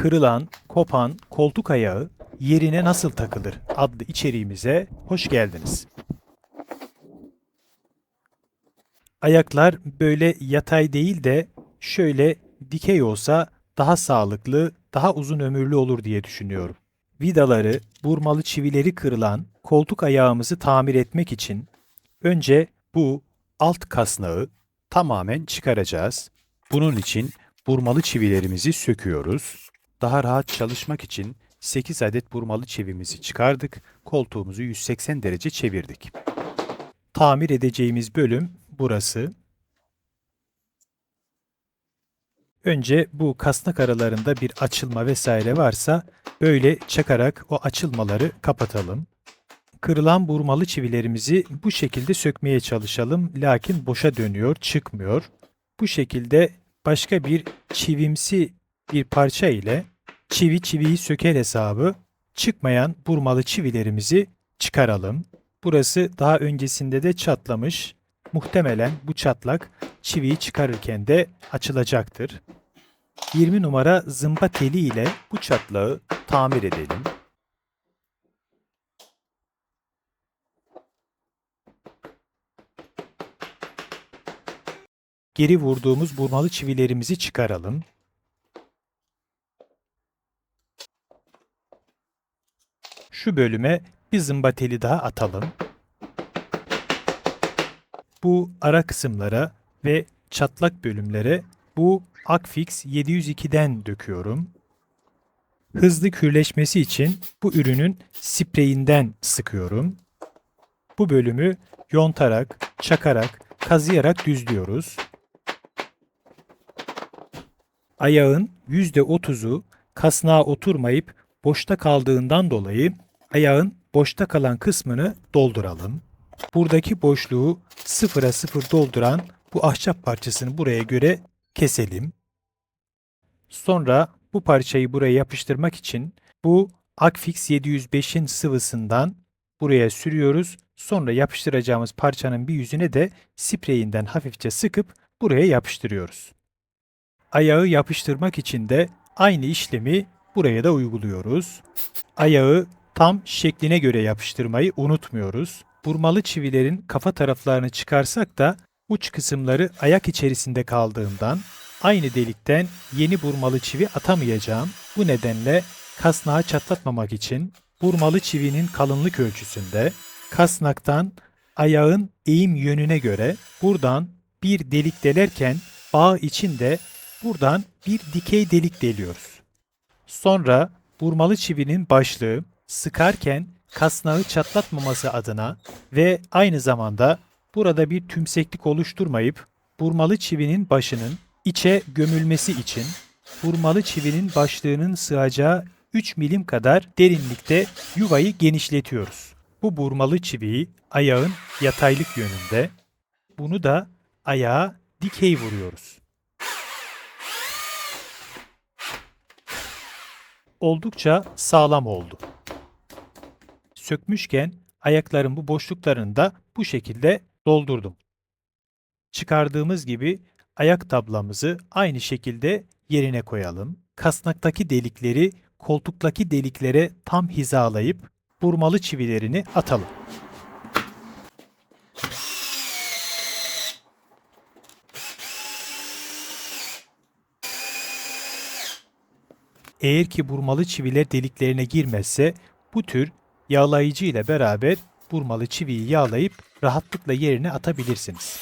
kırılan, kopan koltuk ayağı yerine nasıl takılır adlı içeriğimize hoş geldiniz. Ayaklar böyle yatay değil de şöyle dikey olsa daha sağlıklı, daha uzun ömürlü olur diye düşünüyorum. Vidaları, burmalı çivileri kırılan koltuk ayağımızı tamir etmek için önce bu alt kasnağı tamamen çıkaracağız. Bunun için burmalı çivilerimizi söküyoruz. Daha rahat çalışmak için 8 adet burmalı çivimizi çıkardık. Koltuğumuzu 180 derece çevirdik. Tamir edeceğimiz bölüm burası. Önce bu kasnak aralarında bir açılma vesaire varsa böyle çakarak o açılmaları kapatalım. Kırılan burmalı çivilerimizi bu şekilde sökmeye çalışalım. Lakin boşa dönüyor, çıkmıyor. Bu şekilde başka bir çivimsi bir parça ile çivi çiviyi söker hesabı çıkmayan burmalı çivilerimizi çıkaralım. Burası daha öncesinde de çatlamış. Muhtemelen bu çatlak çiviyi çıkarırken de açılacaktır. 20 numara zımba teli ile bu çatlağı tamir edelim. Geri vurduğumuz burmalı çivilerimizi çıkaralım. Şu bölüme bir zımba teli daha atalım. Bu ara kısımlara ve çatlak bölümlere bu Akfix 702'den döküyorum. Hızlı kürleşmesi için bu ürünün spreyinden sıkıyorum. Bu bölümü yontarak, çakarak, kazıyarak düzlüyoruz. Ayağın %30'u kasnağa oturmayıp boşta kaldığından dolayı ayağın boşta kalan kısmını dolduralım. Buradaki boşluğu sıfıra sıfır dolduran bu ahşap parçasını buraya göre keselim. Sonra bu parçayı buraya yapıştırmak için bu Akfix 705'in sıvısından buraya sürüyoruz. Sonra yapıştıracağımız parçanın bir yüzüne de spreyinden hafifçe sıkıp buraya yapıştırıyoruz. Ayağı yapıştırmak için de aynı işlemi buraya da uyguluyoruz. Ayağı tam şekline göre yapıştırmayı unutmuyoruz. Burmalı çivilerin kafa taraflarını çıkarsak da uç kısımları ayak içerisinde kaldığından aynı delikten yeni burmalı çivi atamayacağım. Bu nedenle kasnağı çatlatmamak için burmalı çivinin kalınlık ölçüsünde kasnaktan ayağın eğim yönüne göre buradan bir delik delerken bağ için de buradan bir dikey delik deliyoruz. Sonra burmalı çivinin başlığı sıkarken kasnağı çatlatmaması adına ve aynı zamanda burada bir tümseklik oluşturmayıp burmalı çivinin başının içe gömülmesi için burmalı çivinin başlığının sığacağı 3 milim kadar derinlikte yuvayı genişletiyoruz. Bu burmalı çiviyi ayağın yataylık yönünde, bunu da ayağa dikey vuruyoruz. Oldukça sağlam oldu. Sökmüşken ayakların bu boşluklarını da bu şekilde doldurdum. Çıkardığımız gibi ayak tablamızı aynı şekilde yerine koyalım. Kasnaktaki delikleri koltuktaki deliklere tam hizalayıp burmalı çivilerini atalım. Eğer ki burmalı çiviler deliklerine girmezse bu tür yağlayıcı ile beraber burmalı çiviyi yağlayıp rahatlıkla yerine atabilirsiniz.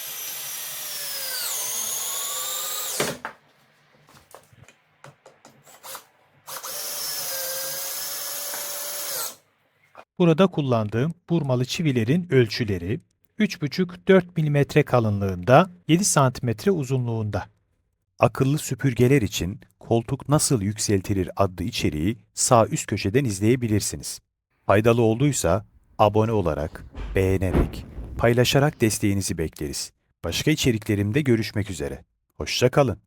Burada kullandığım burmalı çivilerin ölçüleri 3,5-4 mm kalınlığında 7 cm uzunluğunda. Akıllı süpürgeler için koltuk nasıl yükseltilir adlı içeriği sağ üst köşeden izleyebilirsiniz. Faydalı olduysa abone olarak, beğenerek, paylaşarak desteğinizi bekleriz. Başka içeriklerimde görüşmek üzere. Hoşça kalın.